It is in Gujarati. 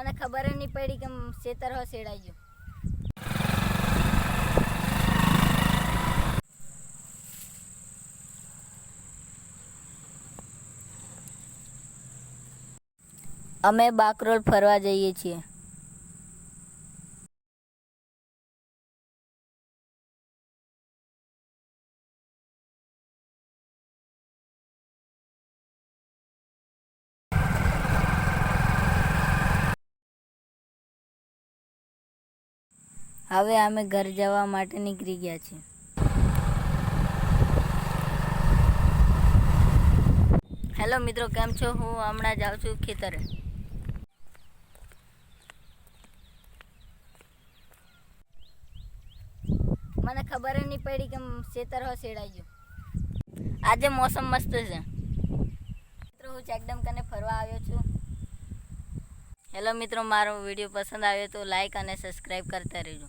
મને ખબર નહીં પડી કે ખેતર હો સેડાઈ ગયું અમે બાકરોલ ફરવા જઈએ છીએ. હવે અમે ઘર જવા માટે નીકળી ગયા છીએ. હેલો મિત્રો, કેમ છો? હું હમણાં જાઉં છું ખેતરે. મને ખબર જ નહીં પડી કે ખેતર હો સેડાઈ ગયું. આજે મોસમ મસ્ત છે. મિત્રો, હું ચેકડમ કને ફરવા આવ્યો છું. હેલો મિત્રો મારો વીડિયો પસંદ આવ્યો તો લાઈક અને સબસ્ક્રાઈબ કરતા રહેજો.